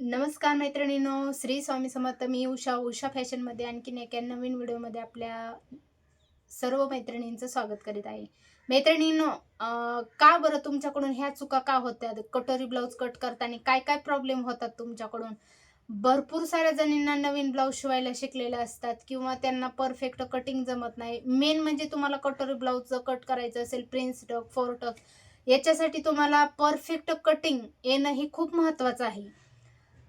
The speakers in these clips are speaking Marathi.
नमस्कार मैत्रिणींनो श्री स्वामी समर्थ. मी उषा उषा फॅशनमध्ये आणखीन एका नवीन व्हिडिओमध्ये आपल्या सर्व मैत्रिणींचं स्वागत करीत आहे. मैत्रिणींनो का बरं तुमच्याकडून ह्या चुका का होत्या? कटोरी ब्लाऊज कट करताना काय काय प्रॉब्लेम होतात तुमच्याकडून? भरपूर साऱ्या जणींना नवीन ब्लाऊज शिवायला शिकलेले असतात किंवा त्यांना परफेक्ट कटिंग जमत नाही. मेन म्हणजे तुम्हाला कटोरी ब्लाऊजचं कट करायचं असेल प्रिन्स टक फोर टक याच्यासाठी तुम्हाला परफेक्ट कटिंग येणं हे खूप महत्त्वाचं आहे.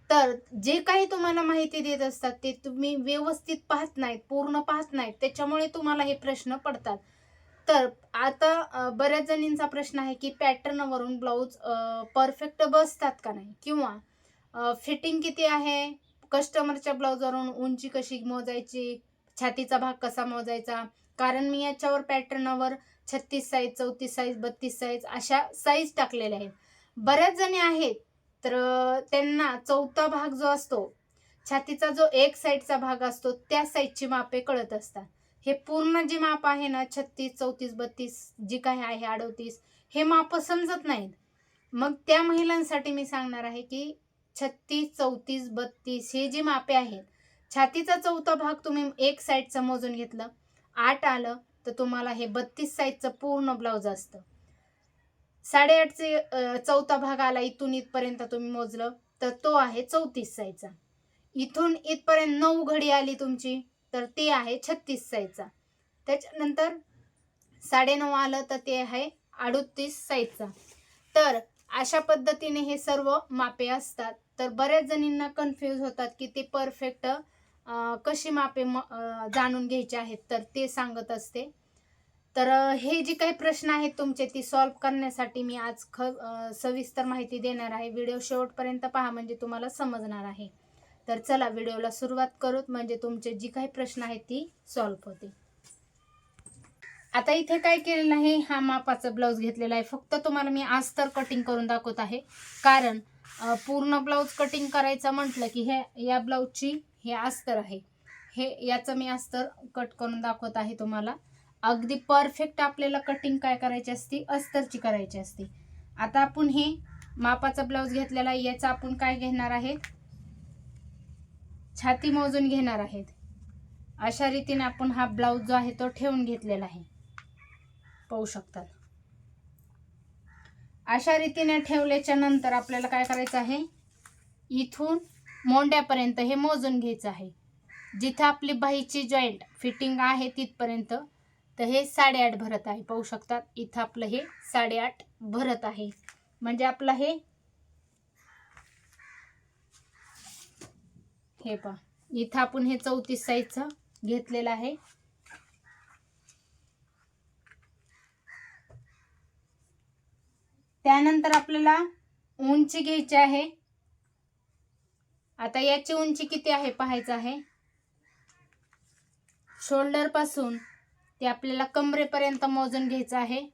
तर जे काही तुम्हाला माहिती देत असतात ते तुम्ही व्यवस्थित पाहत नाहीत पूर्ण पाहत नाहीत. त्याच्यामुळे तुम्हाला हे प्रश्न पडतात. तर आता बऱ्याच जणींचा प्रश्न आहे की पॅटर्नवरून ब्लाऊज परफेक्ट बसतात का नाही? किंवा फिटिंग किती आहे? कस्टमरच्या ब्लाऊजवरून उंची कशी मोजायची? छातीचा भाग कसा मोजायचा? कारण मी याच्यावर पॅटर्नवर छत्तीस साईज चौतीस साईज बत्तीस साईज अशा साईज टाकलेल्या आहेत. बऱ्याच जणी आहेत तर त्यांना चौथा भाग जो असतो छातीचा जो एक साईडचा भाग असतो त्या साईडची मापे कळत असतात. हे पूर्ण जी माप आहे ना छत्तीस चौतीस बत्तीस जी काही आहे अडोतीस हे माप समजत नाहीत. मग त्या महिलांसाठी मी सांगणार आहे की छत्तीस चौतीस बत्तीस हे जी मापे आहेत छातीचा चौथा भाग तुम्ही एक साईडचं मोजून घेतलं आठ आलं तर तुम्हाला हे बत्तीस साईजचं पूर्ण ब्लाऊज असतं. साडेआठचे चौथा भाग आला इथून इथपर्यंत तुम्ही मोजलं तर तो आहे चौतीस सायचा इथून इथपर्यंत नऊ घडी आली तुमची तर ते आहे छत्तीस सायचा त्याच्यानंतर साडेनऊ आलं तर ते आहे अडतीस साईजचा तर अशा पद्धतीने हे सर्व मापे असतात. तर बऱ्याच जणींना कन्फ्यूज होतात की ते परफेक्ट कशी मापे म जाणून घ्यायचे आहेत तर ते सांगत असते. तर हे जे काही प्रश्न आहेत तुमचे ती सॉल्व करण्यासाठी मी आज ख सविस्तर माहिती देणार आहे. व्हिडिओ शेवटपर्यंत पहा म्हणजे तुम्हाला समजणार आहे. तर चला व्हिडिओला सुरुवात करूत म्हणजे तुमचे जी काही प्रश्न आहेत ती सॉल्व होते. आता इथे काय केलेलं आहे? हा मापाचा ब्लाऊज घेतलेला आहे. फक्त तुम्हाला मी अस्तर कटिंग करून दाखवत आहे. कारण पूर्ण ब्लाऊज कटिंग करायचं म्हटलं की हे या ब्लाऊजची हे अस्तर आहे. हे याचं मी अस्तर कट करून दाखवत आहे तुम्हाला. अगदी परफेक्ट आपल्याला कटिंग काय करायची असती? अस्तरची करायची असते. आता आपण हे मापाचा ब्लाऊज घेतलेला आहे याचा आपण काय घेणार आहेत? छाती मोजून घेणार आहेत. अशा रीतीने आपण हा ब्लाऊज जो आहे तो ठेवून घेतलेला आहे. पाहू शकतात अशा रीतीने ठेवल्याच्या नंतर आपल्याला काय करायचं आहे? इथून मोंड्यापर्यंत हे मोजून घ्यायचं आहे. जिथं आपली बाहीची जॉईंट फिटिंग आहे तिथपर्यंत तर हे साडेआठ भरत आहे. पाहू शकतात इथं आपलं हे साडेआठ भरत आहे. म्हणजे आपलं हे हे पहा इथं आपण हे चौतीस साईजचं घेतलेलं आहे. त्यानंतर आपल्याला उंची घ्यायची आहे. आता याची उंची किती आहे पाहायचं आहे. शोल्डरपासून ते आपल्याला कमरेपर्यंत मोजून घ्यायचं आहे.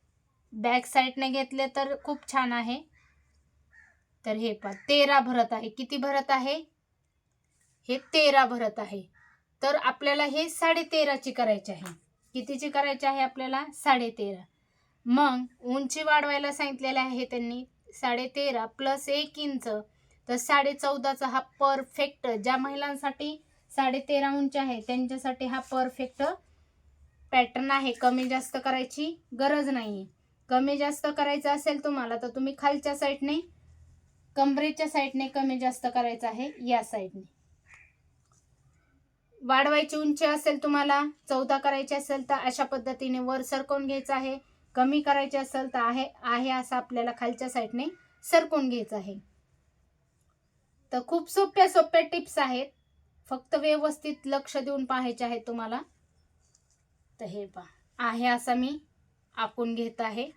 बॅक साईडने घेतले तर खूप छान आहे. तर हे पहा तेरा भरत आहे. किती भरत आहे? हे तेरा भरत आहे. तर आपल्याला हे साडेतेराची करायची आहे. कितीची करायची आहे आपल्याला? साडेतेरा. मग उंची वाढवायला सांगितलेलं आहे त्यांनी. साडेतेरा प्लस एक इंच. तर साडे चौदाचा हा परफेक्ट ज्या महिलांसाठी साडेतेरा उंच आहे त्यांच्यासाठी हा परफेक्ट पॅटर्न आहे कमी जास्त करायची गरज नाही कमी जास्त करायचं असेल तुम्हाला तर तुम्ही खालच्या साईडने कमरेच्या साईडने कमी जास्त करायचं आहे या साईडने वाढवायची उंची असेल तुम्हाला चौदा करायची असेल तर अशा पद्धतीने वर सरकवून घ्यायचं आहे. कमी करायची असेल तर आहे आहे असं आपल्याला खालच्या साईडने सरकवून घ्यायचं आहे. तर खूप सोप्या सोप्या टिप्स आहेत. फक्त व्यवस्थित लक्ष देऊन पाहायचे आहे तुम्हाला. तर हे पहा. आहे असा मी आखून घेत आहे.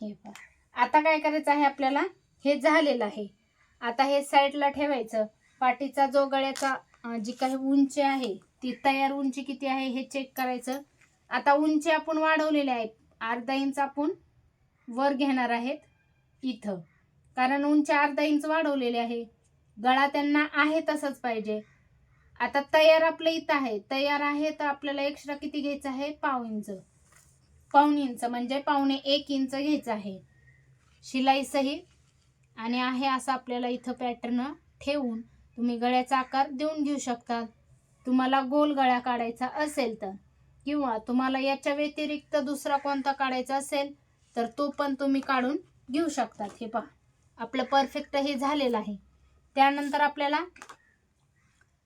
हे पहा. आता काय करायचं आहे आपल्याला? हे झालेलं आहे. आता हे साईडला ठेवायचं. पाठीचा जो गळ्याचा जी काही उंची आहे ती तयार उंची किती आहे हे चेक करायचं. आता उंची आपण वाढवलेली आहे अर्धा इंच आपण वर घेणार आहेत. इथं. कारण उंची अर्धा इंच वाढवलेली आहे. गळा त्यांना आहे तसंच पाहिजे. आता तयार आपलं इथं आहे. तयार आहे तर आपल्याला एक्स्ट्रा किती घ्यायचं आहे? पाव इंच. पाऊण इंच म्हणजे पावणे एक इंच घ्यायचं आहे. शिलाई सही. आणि आहे असं आपल्याला इथं पॅटर्न ठेवून तुम्ही गळ्याचा आकार देऊन घेऊ शकतात तुम्हाला गोल गळा काढायचा असेल तर. किंवा तुम्हाला याच्या व्यतिरिक्त दुसरा कोणता काढायचा असेल तर तो पण तुम्ही काढून घेऊ शकतात. हे पहा. आपलं परफेक्ट हे झालेलं आहे. त्यानंतर आपल्याला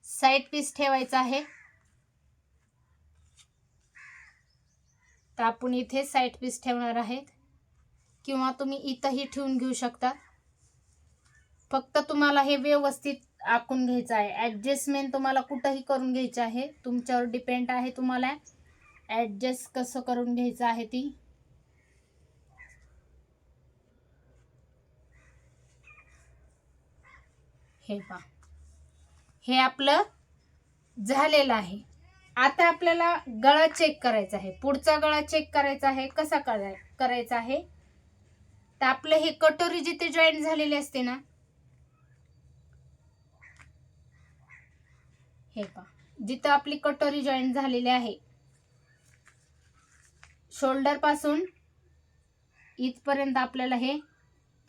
साईड पीस ठेवायचं आहे. तर आपण इथे साईड पीस ठेवणार आहेत. किंवा तुम्ही इथंही ठेवून घेऊ शकता. फक्त तुम्हाला हे व्यवस्थित आखून घ्यायचं आहे. ॲडजस्टमेंट तुम्हाला कुठंही करून घ्यायचं आहे. तुमच्यावर डिपेंड आहे तुम्हाला. ॲडजस्ट कसं करून घ्यायचं आहे ती. हे पहा. हे आपलं झालेलं आहे. आता आपल्याला गळा चेक करायचा आहे. पुढचा गळा चेक करायचा आहे. कसा कराय करायचा आहे? तर आपलं हे कटोरी जिथे जॉईन झालेली असते ना? हे पहा. जिथं आपली कटोरी जॉईन झालेली आहे. शोल्डरपासून इथपर्यंत आपल्याला हे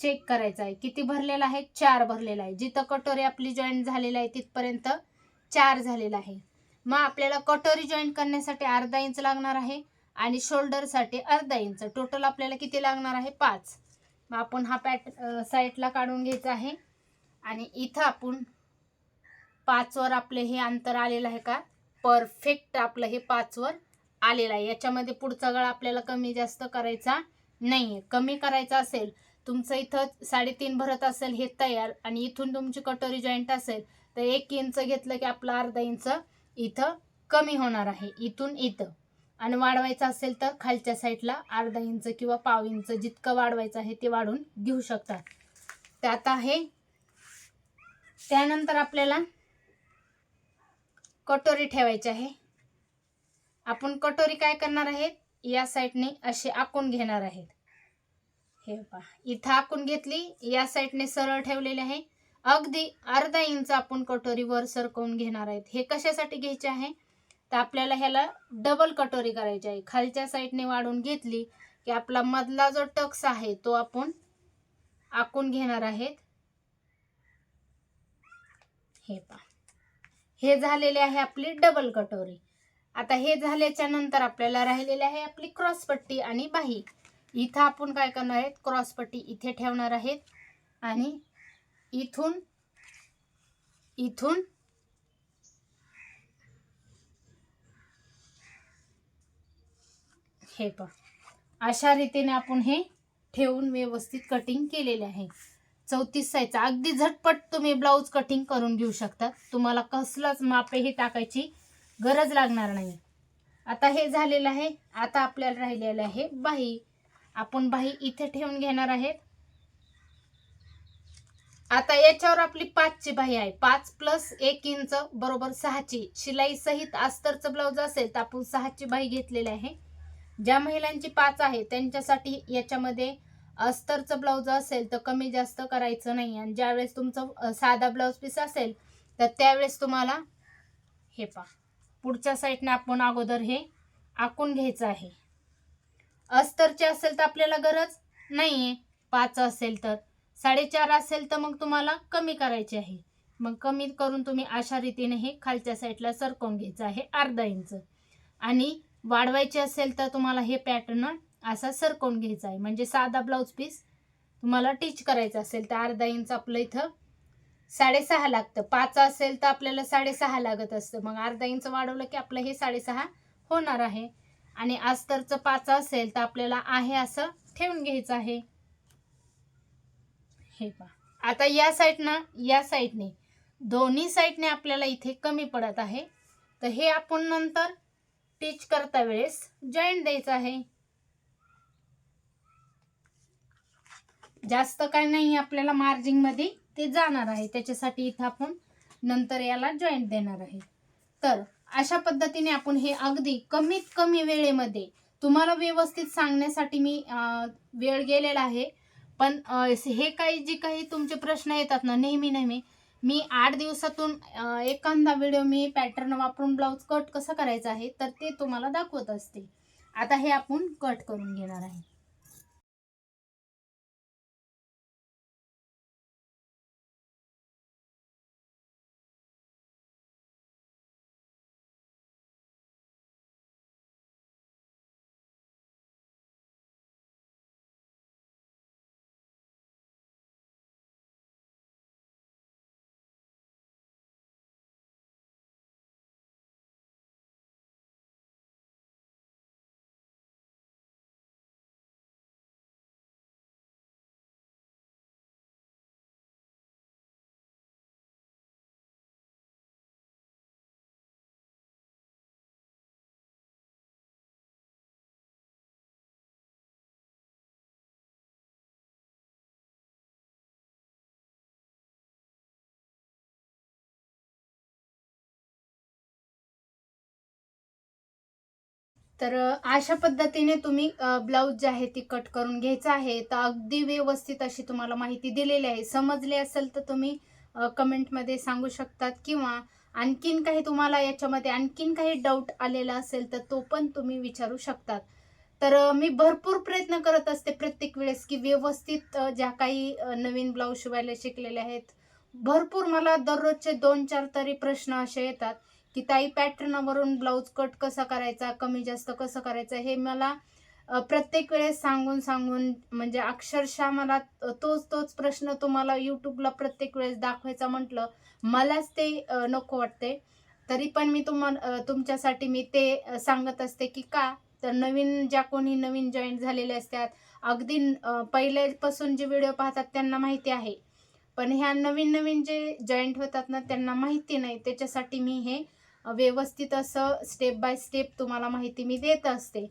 चेक करायचं आहे. किती भरलेला आहे? चार भरलेला आहे. जिथं कटोरी आपली जॉईन झालेली आहे तिथपर्यंत चार झालेला आहे. मग आपल्याला कटोरी जॉईन करण्यासाठी अर्धा इंच लागणार आहे आणि शोल्डरसाठी अर्धा इंच टोटल आपल्याला किती लागणार आहे? पाच. मग आपण हा पॅट साईडला काढून घ्यायचा आहे. आणि इथं आपण पाचवर आपले हे अंतर आलेलं आहे का? परफेक्ट आपलं हे पाचवर आलेलं आहे. याच्यामध्ये पुढचा गळा आपल्याला कमी जास्त करायचा नाही आहे कमी करायचा असेल तुमचं इथं साडेतीन भरत असेल हे तयार आणि इथून तुमची कटोरी जॉईंट असेल तर एक इंच घेतलं की आपलं अर्धा इंच इथं कमी होणार आहे इथून इथं. आणि वाढवायचं असेल तर खालच्या साईडला अर्धा इंच किंवा पाव इंच जितकं वाढवायचं आहे ते वाढून घेऊ शकतात त्यात आता आहे त्यानंतर आपल्याला कटोरी ठेवायची आहे. आपण कटोरी काय करणार आहेत? या साईडने असे आखून घेणार आहेत. हे पहा. इथं आखून घेतली. या साईडने सरळ ठेवलेले आहे. अगदी अर्धा इंच आपण कटोरी वर सरकवून घेणार आहेत. हे कशासाठी घ्यायचे आहे? तर आपल्याला ह्याला डबल कटोरी करायची आहे. खालच्या साईडने वाढून घेतली की आपला मधला जो टक्स आहे तो आपण आखून घेणार आहेत. हे पहा. हे झालेले आहे आपली डबल कटोरी. आता हे झाल्याच्यानंतर आपल्याला राहिलेले आहे आपली क्रॉसपट्टी आणि बाही. इथं आपण काय करणार आहेत? क्रॉसपट्टी इथे ठेवणार आहेत. आणि इथून इथून हे पहा. अशा रीतीने आपण हे ठेवून व्यवस्थित कटिंग केलेले आहे. चौतीस साईज अगदी झटपट तुम्ही ब्लाऊज कटिंग करून घेऊ शकता. तुम्हाला कसलंच मापेही टाकायची गरज लागणार नाही. आता हे झालेलं आहे. आता आपल्याला राहिलेलं आहे बाही आपण बाही इथे ठेवून घेणार आहेत. आता याच्यावर आपली पाचची बाही आहे. पाच प्लस एक इंच बरोबर सहाची. शिलाई सहित अस्तरचं ब्लाऊज असेल तर आपण सहाची बाही घेतलेली आहे. ज्या महिलांची पाच आहे त्यांच्यासाठी याच्यामध्ये अस्तरचं ब्लाऊज असेल तर कमी जास्त करायचं नाही. आणि ज्यावेळेस तुमचं साधा ब्लाऊज पीस असेल तर त्यावेळेस तुम्हाला हे पा पुढच्या साईडने आपण अगोदर हे आखून घ्यायचं आहे. अस्तरचे असेल तर आपल्याला गरज नाही आहे पाच असेल तर. साडेचार असेल तर मग तुम्हाला कमी करायचे आहे. मग कमी करून तुम्ही अशा रीतीने हे खालच्या साईडला सरकवून घ्यायचं आहे अर्धा इंच. आणि वाढवायचे असेल तर तुम्हाला हे पॅटर्न असा सरकवून घ्यायचा आहे. म्हणजे साधा ब्लाऊज पीस तुम्हाला टीच करायचं असेल तर अर्धा इंच आपलं इथं साडेसहा लागतं. पाच असेल तर आपल्याला साडेसहा लागत असतं. मग अर्धा इंच वाढवलं की आपलं हे साडेसहा होणार आहे. आणि अस्तरचं पाच असेल तर आपल्याला आहे असं ठेवून घ्यायचं आहे. हे पहा. आता या साईडनं या साईडने दोन्ही साईडने आपल्याला इथे कमी पडत आहे. तर हे आपण नंतर टीच करता वेळेस जॉईंट द्यायचं आहे. जास्त काय नाही आपल्याला मार्जिंगमध्ये ते जाणार आहे. त्याच्यासाठी इथं आपण नंतर याला जॉईंट देणार आहे. तर अशा पद्धतीने आपण हे अगदी कमीत कमी वेळेमध्ये तुम्हाला व्यवस्थित सांगण्यासाठी मी वेळ गेलेला आहे. पण हे काही जे काही तुमचे प्रश्न येतात ना नेहमी नेहमी मी आठ दिवसातून एखादा व्हिडिओ मी पॅटर्न वापरून ब्लाऊज कट कसं करायचं आहे तर ते तुम्हाला दाखवत असते. आता हे आपण कट करून घेणार आहे. तर अशा पद्धतीने तुम्ही ब्लाऊज जे आहे ती कट करून घ्यायचं आहे. तर अगदी व्यवस्थित अशी तुम्हाला माहिती दिलेली आहे. समजली असेल तर तुम्ही कमेंटमध्ये सांगू शकतात किंवा आणखीन काही तुम्हाला याच्यामध्ये आणखीन काही डाऊट आलेला असेल तर तो पण तुम्ही विचारू शकतात. तर मी भरपूर प्रयत्न करत असते प्रत्येक वेळेस की व्यवस्थित ज्या काही नवीन ब्लाऊज शिवायला शिकलेले आहेत. भरपूर मला दररोजचे दोन चार तरी प्रश्न असे येतात. की ताई पॅटर्नवरून ब्लाऊज कट कसा करायचा कमी जास्त कसं करायचं हे मला प्रत्येक वेळेस सांगून सांगून म्हणजे अक्षरशः मला तोच तोच प्रश्न तुम्हाला यूट्यूबला प्रत्येक वेळेस दाखवायचा म्हटलं मलाच ते नको वाटते. तरी पण मी तुम्हाला तुमच्यासाठी मी ते सांगत असते की का तर नवीन ज्या कोणी नवीन जॉईन झालेले असतात अगदी पहिल्यापासून जे व्हिडिओ पाहतात त्यांना माहिती आहे. पण ह्या नवीन नवीन जे जॉईंट होतात ना त्यांना माहिती नाही त्याच्यासाठी मी हे व्यवस्थित असं स्टेप बाय स्टेप तुम्हाला माहिती मी देत असते.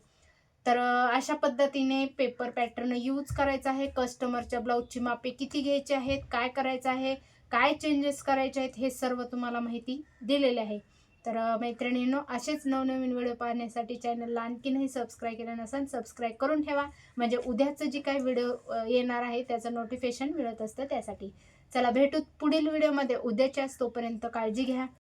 तर अशा पद्धतीने पेपर पॅटर्न यूज करायचा आहे. कस्टमरच्या ब्लाऊजची मापे किती घ्यायची आहेत? काय करायचं आहे? काय चेंजेस करायचे आहेत? हे सर्व तुम्हाला माहिती दिलेले आहे. तर मैत्रिणींनो असेच नवनवीन व्हिडिओ पाहण्यासाठी चॅनलला आणखीनही सबस्क्राईब केलं नसेल सबस्क्राईब करून ठेवा. म्हणजे उद्याचं जी काही व्हिडिओ येणार आहे त्याचं नोटिफिकेशन मिळत असतं त्यासाठी. चला भेटू पुढील व्हिडिओमध्ये उद्याच्याच तोपर्यंत काळजी घ्या.